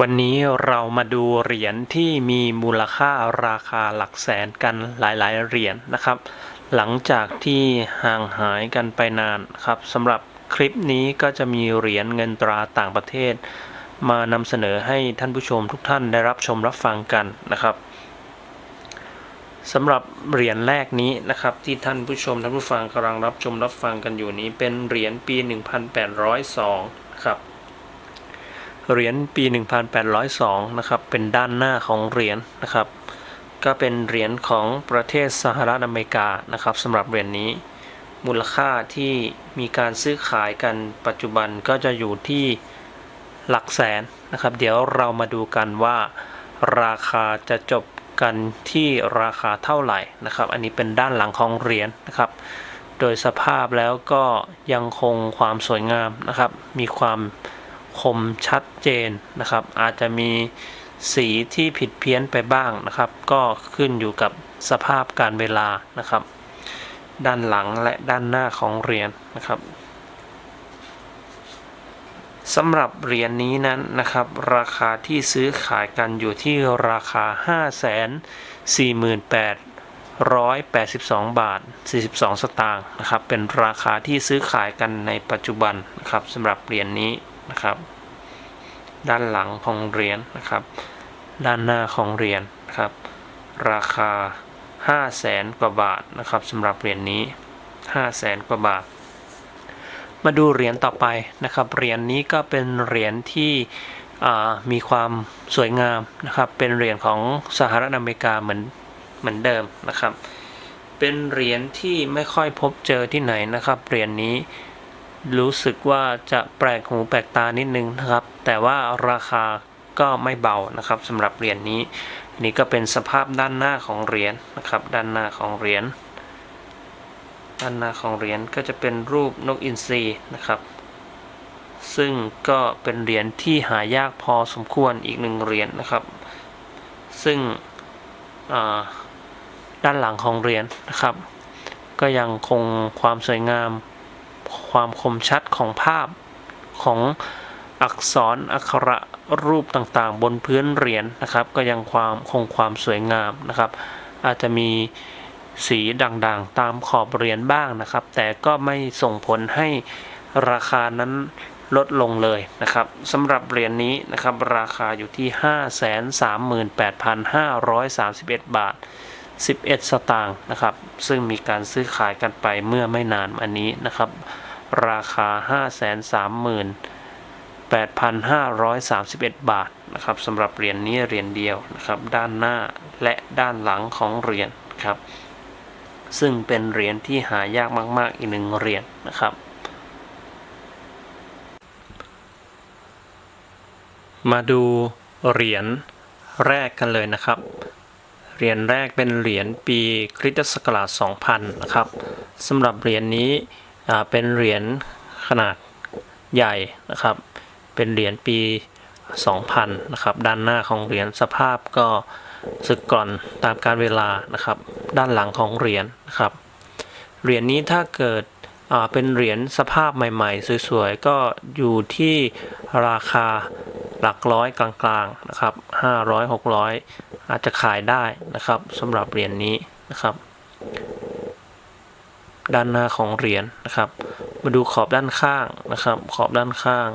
วันนี้เรามาดูเหรียญที่มีมูลค่าราคาหลักแสนกันหลายๆเหรียญนะครับ หลังจากที่ห่างหายกันไปนานครับสำหรับคลิปนี้ก็จะมีเหรียญเงินตราต่างประเทศ มานำเสนอให้ท่านผู้ชมทุกท่านได้รับชมรับฟังกันนะครับสำหรับเหรียญแรกนี้นะครับที่ท่านผู้ชมท่านผู้ฟังกำลังรับชมรับฟังกันอยู่นี้เป็นเหรียญปี 1802ครับ เหรียญปี 1802 นะครับ เป็นด้านหน้าของเหรียญนะครับ ก็เป็นเหรียญของประเทศสหรัฐอเมริกานะครับสำหรับเหรียญนี้ มูลค่าที่มีการซื้อขายกันปัจจุบันก็จะอยู่ที่หลักแสนนะครับ เดี๋ยวเรามาดูกันว่า ราคาจะจบกันที่ราคาเท่าไหร่นะครับ อันนี้เป็นด้านหลังของเหรียญนะครับ โดยสภาพแล้วก็ยังคงความสวยงามนะครับ มีความ คมชัดเจนนะครับ อาจจะมีสีที่ผิดเพี้ยนไปบ้างนะครับ ก็ขึ้นอยู่กับสภาพการเวลานะครับ ด้านหลังและด้านหน้าของเหรียญนะครับสำหรับเหรียญนี้นั้นนะครับ ราคาที่ซื้อขายกันอยู่ที่ราคา 548,182 บาท 42 สตางค์นะครับ เป็นราคาที่ซื้อขายกันในปัจจุบันนะครับสำหรับเหรียญนี้ นะครับ ด้านหลังของเหรียญนะครับ ด้านหน้าของเหรียญนะครับ ราคา 5 0 0แสนกว่าบาทนะครับสำหรับเหรียญนี้ 5 0 0แสนกว่าบาท มาดูเหรียญต่อไปนะครับ เหรียญนี้ก็เป็นเหรียญที่มีความสวยงามนะครับ เป็นเหรียญของสหรัฐอเมริกาเหมือนเหมือนเดิมนะครับ เป็นเหรียญที่ไม่ค่อยพบเจอที่ไหนนะครับ เหรียญนี้ รู้สึกว่าจะแปลกหูแปลกตานิดนึงนะครับ แต่ว่าราคาก็ไม่เบานะครับสำหรับเหรียญนี้นี่ก็เป็นสภาพด้านหน้าของเหรียญนะครับ ด้านหน้าของเหรียญด้านหน้าของเหรียญก็จะเป็นรูปนกอินทรีนะครับ ซึ่งก็เป็นเหรียญที่หายากพอสมควรอีกหนึ่งเหรียญนะครับ ซึ่งด้านหลังของเหรียญนะครับ ก็ยังคงความสวยงาม ความคมชัดของภาพของอักษรอักขระรูปต่างๆ บนพื้นเหรียญนะครับ ก็ยังความคงความสวยงามนะครับ อาจจะมีสีด่างๆ ตามขอบเหรียญบ้างนะครับ แต่ก็ไม่ส่งผลให้ราคานั้นลดลงเลยนะครับสำหรับเหรียญนี้นะครับ ราคาอยู่ที่ 538,531 บาท 11 สตางค์นะครับ ซึ่งมีการซื้อขายกันไปเมื่อไม่นานมานี้นะครับ ราคา 538,531 บาทนะครับสำหรับเหรียญนี้เหรียญเดียวนะครับด้านหน้าและด้านหลังของเหรียญครับ ซึ่งเป็นเหรียญที่หายากมาก ๆ อีกหนึ่งเหรียญนะครับ มาดูเหรียญแรกกันเลยนะครับเหรียญแรกเป็นเหรียญปีคริสตศักราช 2000 นะครับสำหรับเหรียญนี้ เป็นเหรียญขนาดใหญ่นะครับ เป็นเหรียญปี 2000 นะครับ ด้านหน้าของเหรียญสภาพก็สึกก่อนตามการเวลานะครับ ด้านหลังของเหรียญนะครับ เหรียญนี้ถ้าเกิดเป็นเหรียญสภาพใหม่ ๆ สวยๆ ก็อยู่ที่ราคาหลักร้อยกลางๆนะครับ500 600 อาจจะขายได้นะครับสำหรับเหรียญนี้นะครับ ด้านหน้าของเหรียญนะครับ มาดูขอบด้านข้างนะครับ ขอบด้านข้าง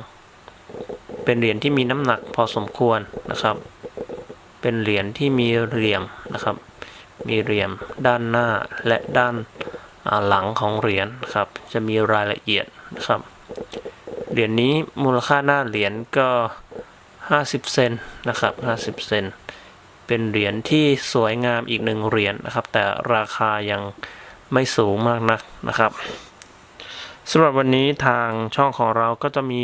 เป็นเหรียญที่มีน้ำหนักพอสมควรนะครับ เป็นเหรียญที่มีเหลี่ยมนะครับ มีเหลี่ยมด้านหน้าและด้านาหลังของเหรียญนครับ จะมีรายละเอียดนะครับเหรียญนี้มูลค่าหน้าเหรียญก็ 50 เซนนะครับ 50 เซนเป็นเหรียญที่สวยงามอีกหนึ่งเหรียญนะครับ แต่ราคายัง ไม่สูงมากนักนะครับสำหรับวันนี้ทางช่องของเราก็จะมี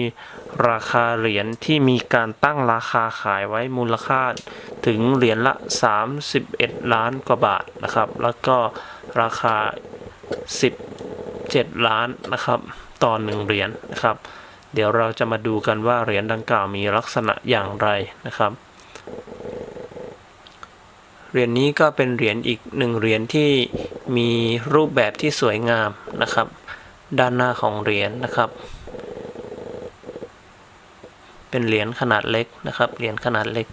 ราคาเหรียญที่มีการตั้งราคาขายไว้มูลค่าถึงเหรียญละ 31 ล้านกว่าบาทนะครับ แล้วก็ราคา 17 ล้านนะครับต่อหนึ่งเหรียญนะครับ เดี๋ยวเราจะมาดูกันว่าเหรียญดังกล่าวมีลักษณะอย่างไรนะครับ เหรียญนี้ก็เป็นเหรียญอีกหนึ่งเหรียญที่มีรูปแบบที่สวยงามนะครับ ด้านหน้าของเหรียญนะครับ เป็นเหรียญขนาดเล็กนะครับ เหรียญขนาดเล็ก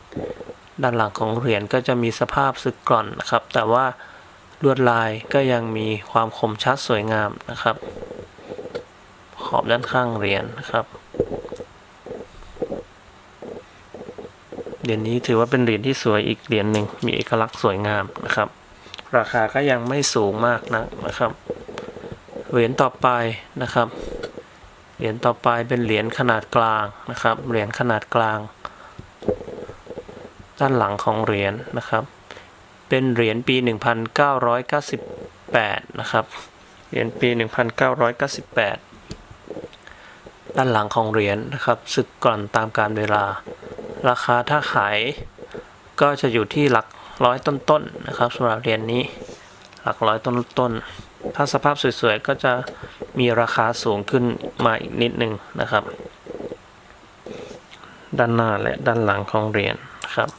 ด้านหลังของเหรียญก็จะมีสภาพสึกกร่อนนะครับ แต่ว่าลวดลายก็ยังมีความคมชัดสวยงามนะครับ ขอบด้านข้างเหรียญนะครับ เหรียญนี้ถือว่าเป็นเหรียญที่สวยอีกเหรียญหนึ่งมีเอกลักษณ์สวยงามนะครับ ราคาก็ยังไม่สูงมากนักนะครับ เหรียญต่อไปนะครับ เหรียญต่อไปเป็นเหรียญขนาดกลางนะครับ เหรียญขนาดกลาง ด้านหลังของเหรียญนะครับ เป็นเหรียญปี 1998 นะครับ เหรียญปี 1998 ด้านหลังของเหรียญนะครับสึกก่อนตามการเวลา ราคาถ้าขายก็จะอยู่ที่หลักร้อยต้นๆนะครับสำหรับเหรียญนี้หลักร้อยต้นๆถ้าสภาพสวยๆ ก็จะมีราคาสูงขึ้นมาอีกนิดนึงนะครับ ด้านหน้าและด้านหลังของเหรียญนะครับ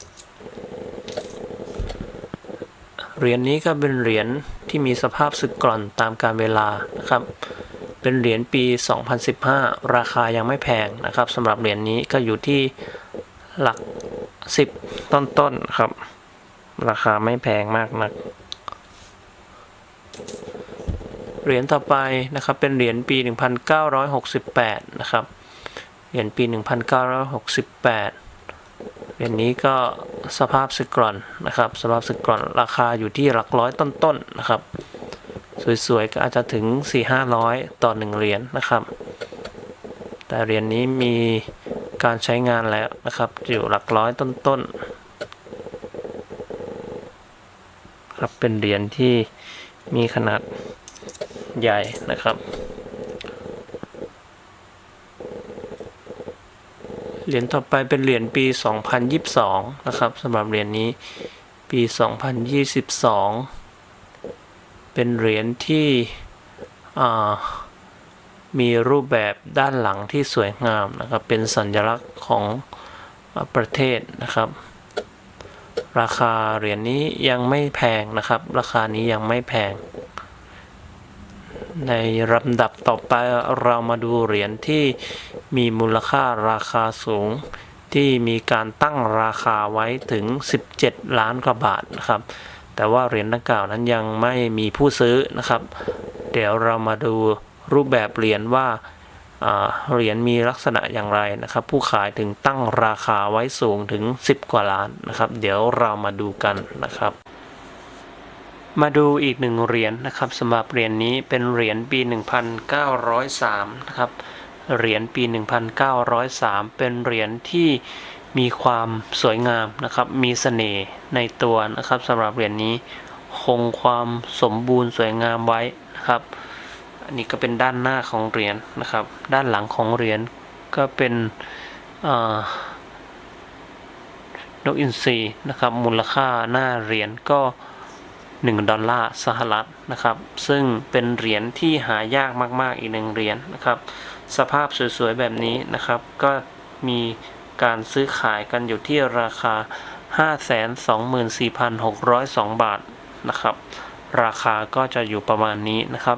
เหรียญนี้ก็เป็นเหรียญที่มีสภาพสึกกร่อนตามการเวลานะครับ เป็นเหรียญปี 2015 ราคายังไม่แพงนะครับสำหรับเหรียญนี้ก็อยู่ที่หลัก 10 ต้นๆครับ ราคาไม่แพงมากนัก เหรียญต่อไปนะครับเป็นเหรียญปี 1968 นะครับ เหรียญปี 1968เหรียญนี้ก็สภาพสึกกร่อนนะครับ สภาพสึกกร่อนราคาอยู่ที่หลักร้อยต้นๆนะครับ สวยๆ ก็อาจจะถึง 4-500 ต่อ 1 เหรียญนะครับ แต่เหรียญนี้มีการใช้งานแล้วนะครับ อยู่หลักร้อยต้นๆ ครับเป็นเหรียญที่มีขนาดใหญ่นะครับเหรียญต่อไปเป็นเหรียญปี 2022 นะครับสำหรับเหรียญนี้ปี 2022 เป็นเหรียญที่มีรูปแบบด้านหลังที่สวยงามนะครับ เป็นสัญลักษณ์ของประเทศนะครับ ราคาเหรียญนี้ยังไม่แพงนะครับ ราคานี้ยังไม่แพง ในลำดับต่อไปเรามาดูเหรียญที่มีมูลค่าราคาสูงที่มีการตั้งราคาไว้ถึง 17 ล้านกว่าบาทนะครับ แต่ว่าเหรียญดังกล่าวนั้นยังไม่มีผู้ซื้อนะครับ เดี๋ยวเรามาดูรูปแบบเหรียญว่าเหรียญมีลักษณะอย่างไรนะครับ ผู้ขายถึงตั้งราคาไว้สูงถึง 10 กว่าล้านนะครับ เดี๋ยวเรามาดูกันนะครับ มาดูอีกหนึ่งเหรียญนะครับสำหรับเหรียญนี้เป็นเหรียญปี 1903 นะครับเหรียญปี 1903 เป็นเหรียญที่ มีความสวยงามนะครับ มีเสน่ห์ในตัวนะครับสำหรับเหรียญนี้คงความสมบูรณ์สวยงามไว้นะครับ อันนี้ก็เป็นด้านหน้าของเหรียญนะครับ ด้านหลังของเหรียญก็เป็นอ่านกอินทรีนะครับ มูลค่าหน้าเหรียญก็ 1 ดอลลาร์สหรัฐนะครับ ซึ่งเป็นเหรียญที่หายากมาก ๆ อีกหนึ่งเหรียญนะครับ สภาพสวย ๆ แบบนี้นะครับ ก็มี การซื้อขายกันอยู่ที่ราคา 524,602 บาทนะครับ ราคาก็จะอยู่ประมาณนี้นะครับ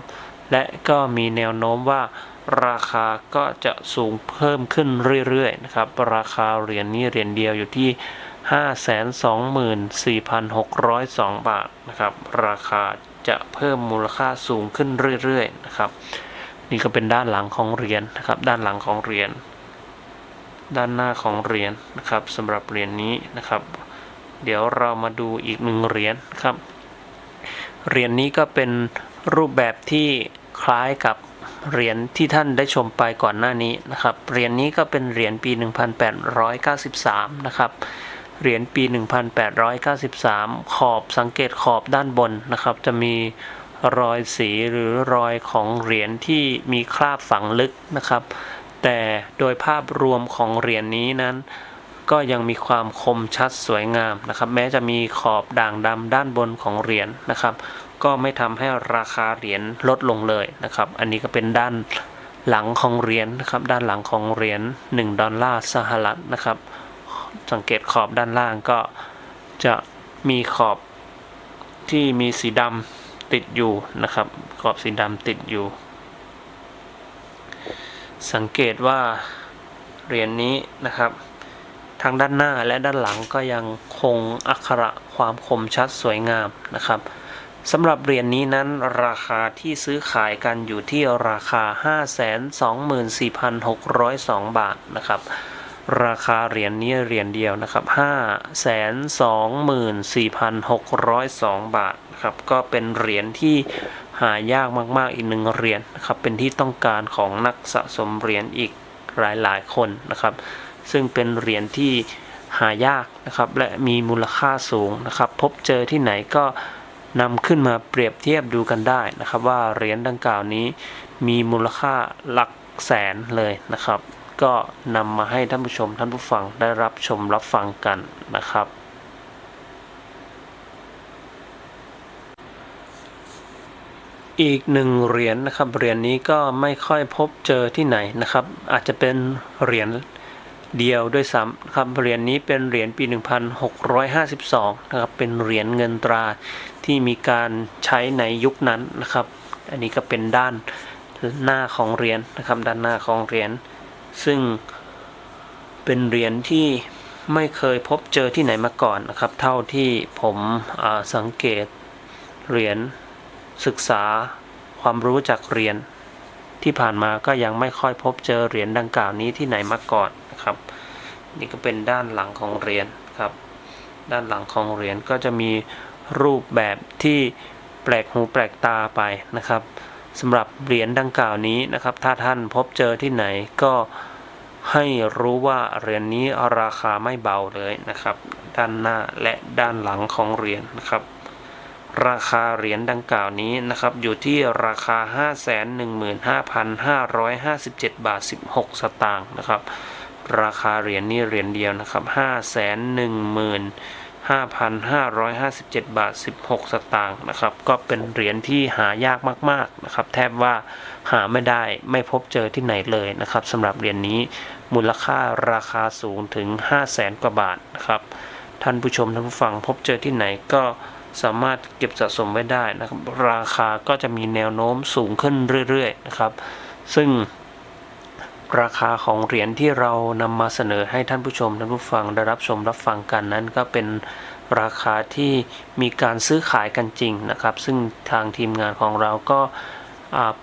และก็มีแนวโน้มว่าราคาก็จะสูงเพิ่มขึ้นเรื่อยๆนะครับ ราคาเหรียญนี้เหรียญเดียวอยู่ที่ 524,602 บาทนะครับ ราคาจะเพิ่มมูลค่าสูงขึ้นเรื่อยๆนะครับ นี่ก็เป็นด้านหลังของเหรียญนะครับ ด้านหลังของเหรียญ ด้านหน้าของเหรียญนะครับสำหรับเหรียญนี้นะครับ เดี๋ยวเรามาดูอีกหนึ่งเหรียญครับเหรียญนี้ก็เป็นรูปแบบที่คล้ายกับเหรียญที่ท่านได้ชมไปก่อนหน้านี้นะครับเหรียญนี้ก็เป็นเหรียญปี 1893 นะครับเหรียญปี 1893 ขอบสังเกตขอบด้านบนนะครับ จะมีรอยสีหรือรอยของเหรียญที่มีคราบฝังลึกนะครับ แต่โดยภาพรวมของเหรียญนี้นั้น ก็ยังมีความคมชัดสวยงามนะครับ แม้จะมีขอบด่างดำด้านบนของเหรียญนะครับ ก็ไม่ทำให้ราคาเหรียญลดลงเลยนะครับ อันนี้ก็เป็นด้านหลังของเหรียญนะครับ ด้านหลังของเหรียญ1ดอลลาร์สหรัฐนะครับ สังเกตขอบด้านล่างก็จะมีขอบที่มีสีดำติดอยู่นะครับ ขอบสีดำติดอยู่ สังเกตว่าเหรียญนี้นะครับทั้งด้านหน้าและด้านหลังก็ยังคงอักขระความคมชัดสวยงามนะครับสำหรับเหรียญนี้นั้นราคาที่ซื้อขายกันอยู่ที่ราคา 524,602 บาทนะครับ ราคาเหรียญนี้เหรียญเดียวนะครับ 524,602 บาทนะครับก็เป็นเหรียญที่ หายากมากๆอีกหนึ่งเหรียญนะครับเป็นที่ต้องการของนักสะสมเหรียญอีกหลายๆคนนะครับ ซึ่งเป็นเหรียญที่หายากนะครับและมีมูลค่าสูงนะครับ พบเจอที่ไหนก็นำขึ้นมาเปรียบเทียบดูกันได้นะครับ ว่าเหรียญดังกล่าวนี้มีมูลค่าหลักแสนเลยนะครับ ก็นำมาให้ท่านผู้ชมท่านผู้ฟังได้รับชมรับฟังกันนะครับ อีกหนึ่งเหรียญนะครับเหรียญนี้ก็ไม่ค่อยพบเจอที่ไหนนะครับ อาจจะเป็นเหรียญเดียวด้วยซ้ำครับเหรียญนี้เป็นเหรียญปี 1652 นะครับ เป็นเหรียญเงินตราที่มีการใช้ในยุคนั้นนะครับ อันนี้ก็เป็นด้านหน้าของเหรียญนะครับ ด้านหน้าของเหรียญซึ่งเป็นเหรียญที่ไม่เคยพบเจอที่ไหนมาก่อนนะครับ เท่าที่ผมสังเกตเหรียญ ศึกษาความรู้จากเหรียญที่ผ่านมาก็ยังไม่ค่อยพบเจอเหรียญดังกล่าวนี้ที่ไหนมาก่อนนะครับ นี่ก็เป็นด้านหลังของเหรียญครับ ด้านหลังของเหรียญก็จะมีรูปแบบที่แปลกหูแปลกตาไปนะครับสำหรับเหรียญดังกล่าวนี้นะครับ ถ้าท่านพบเจอที่ไหนก็ให้รู้ว่าเหรียญนี้ราคาไม่เบาเลยนะครับ ด้านหน้าและด้านหลังของเหรียญนะครับ ราคาเหรียญดังกล่าวนี้นะครับ อยู่ที่ราคา 515,557 บาท 16 สตางค์นะครับ ราคาเหรียญนี้เหรียญเดียวนะครับ 515,557 บาท 16 สตางค์นะครับ ก็เป็นเหรียญที่หายากมาก ๆ นะครับ แทบว่าหาไม่ได้ไม่พบเจอที่ไหนเลยนะครับสำหรับเหรียญนี้มูลค่าราคาสูงถึง 5 0 0แสนกว่าบาทนะครับ ท่านผู้ชมท่านผู้ฟังพบเจอที่ไหนก็ สามารถเก็บสะสมไว้ได้นะครับ ราคาก็จะมีแนวโน้มสูงขึ้นเรื่อยๆนะครับ ซึ่งราคาของเหรียญที่เรานำมาเสนอให้ท่านผู้ชมท่านผู้ฟังได้รับชมรับฟังกันนั้นก็เป็นราคาที่มีการซื้อขายกันจริงนะครับ ซึ่งทางทีมงานของเราก็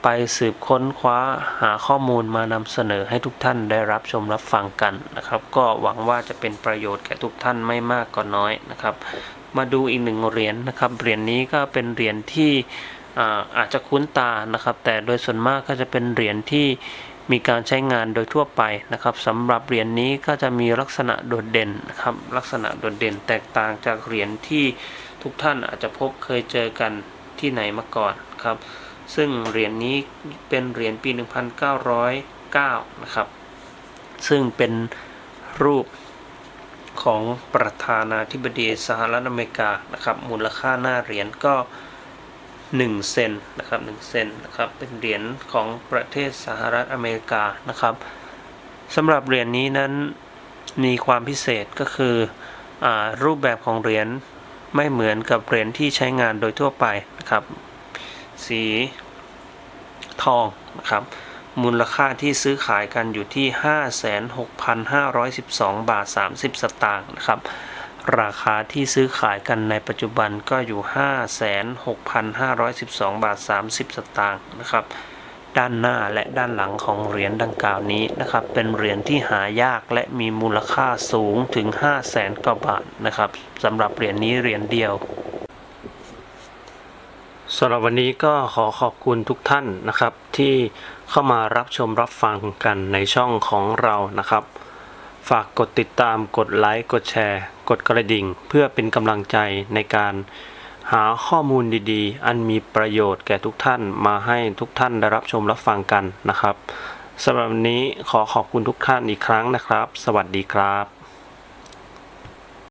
ไปสืบค้นคว้าหาข้อมูลมานำเสนอให้ทุกท่านได้รับชมรับฟังกันนะครับ ก็หวังว่าจะเป็นประโยชน์แก่ทุกท่านไม่มากก็น้อยนะครับ มาดูอีกหนึ่งเหรียญนะครับ เหรียญนี้ก็เป็นเหรียญที่อาจจะคุ้นตานะครับ แต่โดยส่วนมากก็จะเป็นเหรียญที่มีการใช้งานโดยทั่วไปนะครับสำหรับเหรียญนี้ก็จะมีลักษณะโดดเด่นนะครับลักษณะโดดเด่นแตกต่างจากเหรียญที่ทุกท่านอาจจะพบเคยเจอกันที่ไหนมาก่อนครับ ซึ่งเหรียญนี้เป็นเหรียญปี 1909 นะครับ ซึ่งเป็นรูป ของประธานาธิบดีสหรัฐอเมริกานะครับมูลค่าหน้าเหรียญก็ 1 เซนนะครับ1เซนนะครับเป็นเหรียญของประเทศสหรัฐอเมริกานะครับสำหรับเหรียญนี้นั้นมีความพิเศษก็คืออรูปแบบของเหรียญไม่เหมือนกับเหรียญที่ใช้งานโดยทั่วไปนะครับ สีทองนะครับ มูลค่าที่ซื้อขายกันอยู่ที่ 56,512 บาท 30 สตางค์นะครับ ราคาที่ซื้อขายกันในปัจจุบันก็อยู่ 56,512 บาท 30 สตางค์นะครับด้านหน้าและด้านหลังของเหรียญดังกล่าวนี้นะครับ เป็นเหรียญที่หายากและมีมูลค่าสูงถึง 5 0 0แสนกว่าบาทนะครับสำหรับเหรียญนี้เหรียญเดียว สำหรับวันนี้ก็ขอขอบคุณทุกท่านนะครับ ที่เข้ามารับชมรับฟังกันในช่องของเรานะครับ ฝากกดติดตามกดไลค์กดแชร์ กดกระดิ่ง เพื่อเป็นกำลังใจในการหาข้อมูลดีๆ อันมีประโยชน์แก่ทุกท่านมาให้ทุกท่านได้รับชมรับฟังกันนะครับสำหรับวันนี้ขอขอบคุณทุกท่านอีกครั้งนะครับ สวัสดีครับ